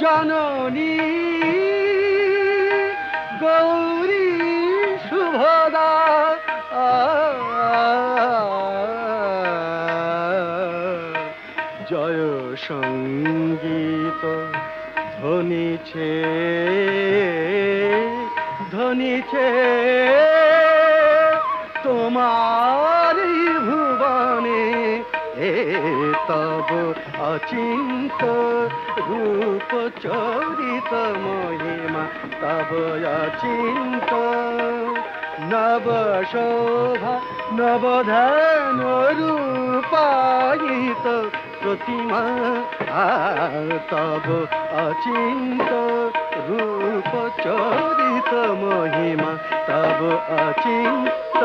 জননী গৌরী শুভদা জয় সংগীত ধ্বনিছে ধ্বনিছে তোমার ভুবনে এ তব অচিন্ত। রূপ চরিত মহিমা, তব অচিন্ত। নব শোভা নবধান রূপায়িত প্রতিমা, তব অচিন্ত। রূপ চরিত মহিমা, তব অচিন্ত।